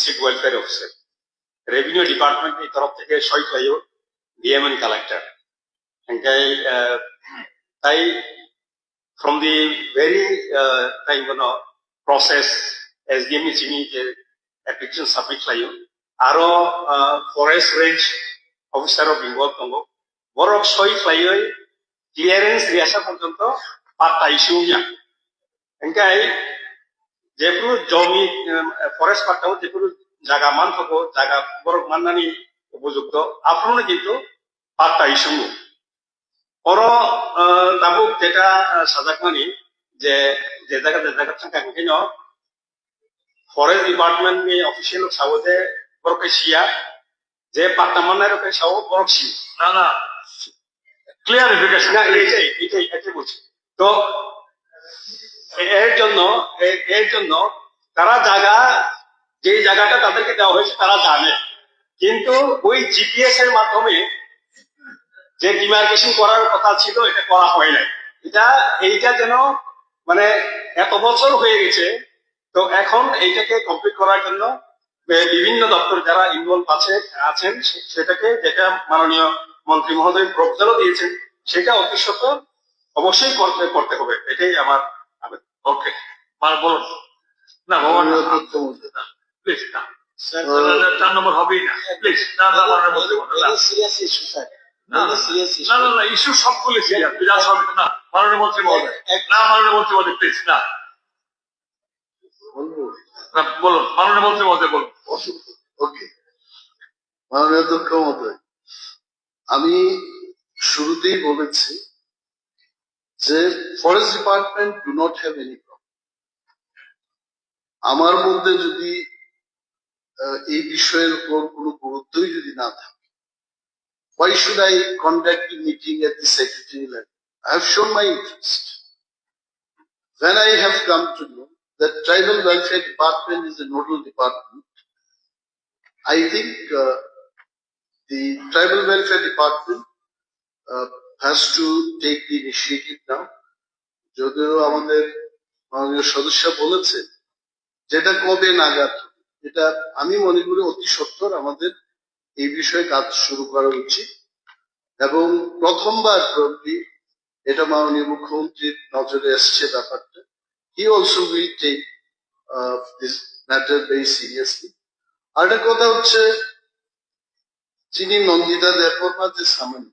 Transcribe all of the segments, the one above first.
District welfare officer revenue ডিপার্টমেন্টের তরফ থেকে সই পাইও ডিএমএন কালেক্টর তাই from the very uh, time you know, process SDM চিনি যে application submit layo aro uh, forest range officer of involved দङ বরক সই লাইও ক্লিয়ারেন্স রিয়াসা পর্যন্ত পাত্তা ইস্যু ইয়া যেগুলো জমি ফরেস্ট পাত্তাও যেগুলো জায়গা মান থাকো জায়গা বরক মাননানি উপযুক্ত আপনারা কিন্তু পাত্তা ইস্যু পর tabuk যেটা সাজাক মানি যে যে জায়গা যে জায়গা থাকা কেন ফরেস্ট ডিপার্টমেন্ট ni অফিসিয়াল সাবো যে বরকে সিয়া যে পাত্তা মানার ওকে সাবো বরক সি না না। ক্লিয়ারিফিকেশন না এইটাই এইটাই এটাই বলছি। তো এর জন্য এর জন্য তারা জায়গা, যে জায়গাটা তাদেরকে দেওয়া হয়েছে তারা জানে। কিন্তু ওই জিপিএস এর মাধ্যমে যে ডিমার্কেশন করার কথা ছিল, এটা করা হয় নাই। এটা, এইটা যেন মানে এত বছর হয়ে গেছে, তো এখন এইটাকে কমপ্লিট করার জন্য বিভিন্ন দপ্তর যারা ইনভলভ আছে, আছেন সেটাকে যেটা মাননীয় মন্ত্রী মহোদয় প্রপোজালও দিয়েছেন, সেটা অতি অবশ্যই করতে করতে হবে। এটাই আমার ওকে মানে বলুন না ভগবান প্লিজ না চার নম্বর হবেই না প্লিজ না না মাননীয় না। Very serious issue, sir. না, Very serious না issue. না না ইস্যু সবগুলো সিরিয়াস বিধানসভা না মাননীয় মন্ত্রী মহোদয় না মাননীয় মন্ত্রী মহোদয় প্লিজ না বলুন মাননীয় মন্ত্রী মহোদয় বলুন ওকে মাননীয় মহোদয় আমি শুরুতেই বলেছি যে forest department do not have any problem আমার মধ্যে যদি আহ, এই বিষয়ের উপর কোনো গুরুত্বই যদি না থাকে why should I conduct a meeting at the secretary level? I have shown my interest. When I have come to know that tribal welfare department is a nodal department, I think uh, the tribal welfare department uh, has to take the initiative now. যদিও আমাদের মাননীয় সদস্য বলেছেন যেটা কবে নাগাদ, এটা আমি মনে করি অতি সত্তর আমাদের এই বিষয়ে কাজ শুরু করা উচিত। এবং প্রথমবার প্রবলি এটা মাননীয় মুখ্যমন্ত্রীর নজরে এসছে ব্যাপারটা। He also will take this matter very seriously আর একটা কথা হচ্ছে, যিনি নন্দিতা দেববর্মা যে সামান্য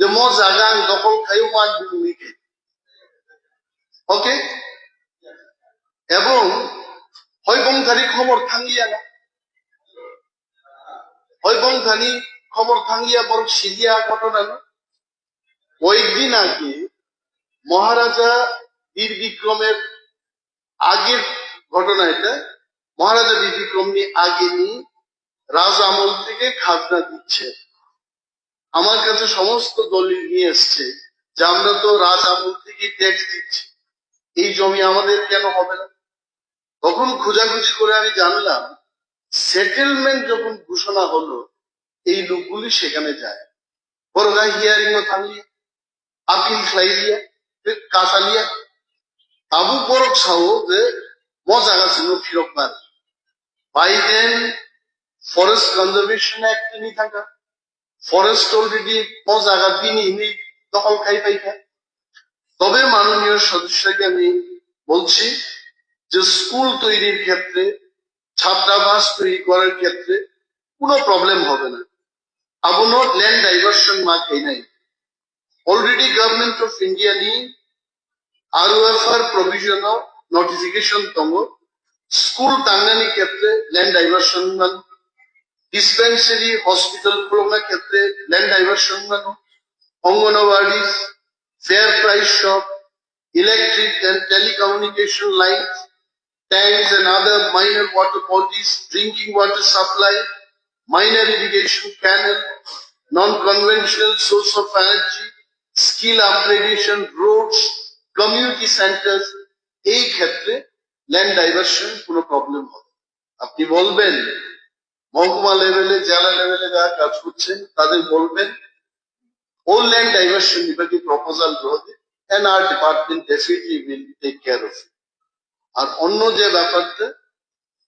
যে মো জাগান দখল খাইও মান বুমিকে ওকে এবং হয়বংধারি খবর থাঙ্গিয়া না। হয়বংধানি খবর থাঙ্গিয়া বড় সিরিয়া ঘটনা না। কয়েকদিন আগে মহারাজা বীর বিক্রমের আগের ঘটনা এটা। মহারাজা বীর বিক্রম নিয়ে আগে নিয়ে রাজ আমল থেকে খাজনা দিচ্ছে আমার কাছে সমস্ত দলিল নিয়ে এসছে যে আমরা তো রাজ আমল থেকে ট্যাক্স দিচ্ছি। এই জমি আমাদের কেন হবে না? তখন খোঁজাখুঁজি করে আমি জানলাম সেটেলমেন্ট যখন ঘোষণা হলো, এই লোকগুলি সেখানে যায়। বড়গা হিয়ারিং ও থাকলিয়া আপিল খাইলিয়া কাসালিয়া আবু বরক সাহু যে মজা গাছ ফিরক বাইডেন ফরেস্ট কনজারভেশন অ্যাক্ট নিয়ে থাকা। ফরেস্ট অলরেডি জায়গা বিনি নি দখল খাই পাইকা তবে মাননীয় সদস্যকে আমি বলছি যে স্কুল তৈরির ক্ষেত্রে, ছাত্রাবাস তৈরি করার ক্ষেত্রে কোনো প্রবলেম হবে না। আবু নট ল্যান্ড ডাইভার্সন মার্ক এই নাই। অলরেডি গভর্নমেন্ট অফ ইন্ডিয়া নি আরওএফআর প্রভিশন নোটিফিকেশন তঙ্গ স্কুল টাঙ্গানি ক্ষেত্রে ল্যান্ড ডাইভার্সন মান ডিসপেন্সারি হসপিটাল খোলনা ক্ষেত্রে land diversion Bano anganwadi fair price shop electric and telecommunication line tanks and other minor water bodies drinking water supply minor irrigation panel non conventional source of energy skill upgradation roads community centre এই ক্ষেত্রে land diversion কোনো problem হবে আপনি বলবেন মহকুমা লেভেলে, জেলা লেভেলে যারা কাজ করছেন তাদের বলবেন all land diversion বিভাগে প্রপোজাল গ্রহণে and. আর অন্য যে ব্যাপারটা,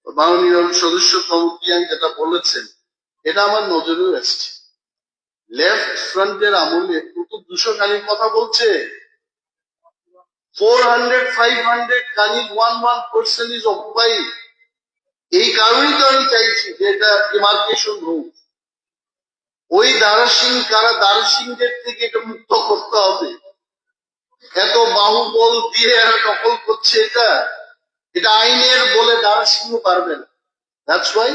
মাননীয় সদস্য প্রমুখিয়ান যেটা বলেছেন, এটা আমার নজরেও এসছে। লেফট ফ্রন্টের আমলে তো দুশো কানির কথা বলছে। Four hundred five hundred কানির one one percent is occupy এই কারণেই তো আমি চাইছি যে এটা ডিমার্কেশন হোক। ওই দারাসিং কারা দারাসিংদের থেকে এটা মুক্ত করতে হবে। এত বাহুবল দিয়ে এরা দখল করছে এটা এটা আইনের বলে দারাসিংহ পারবে না। That's why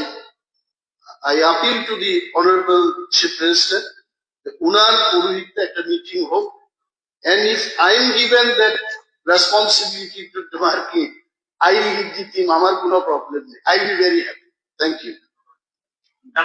I appeal to the honourable chief minister উনার একটা মিটিং হোক। And if I am given that responsibility to demarcate, I will lead the team. আমার কোনো প্রবলেম নেই I be very happy thank you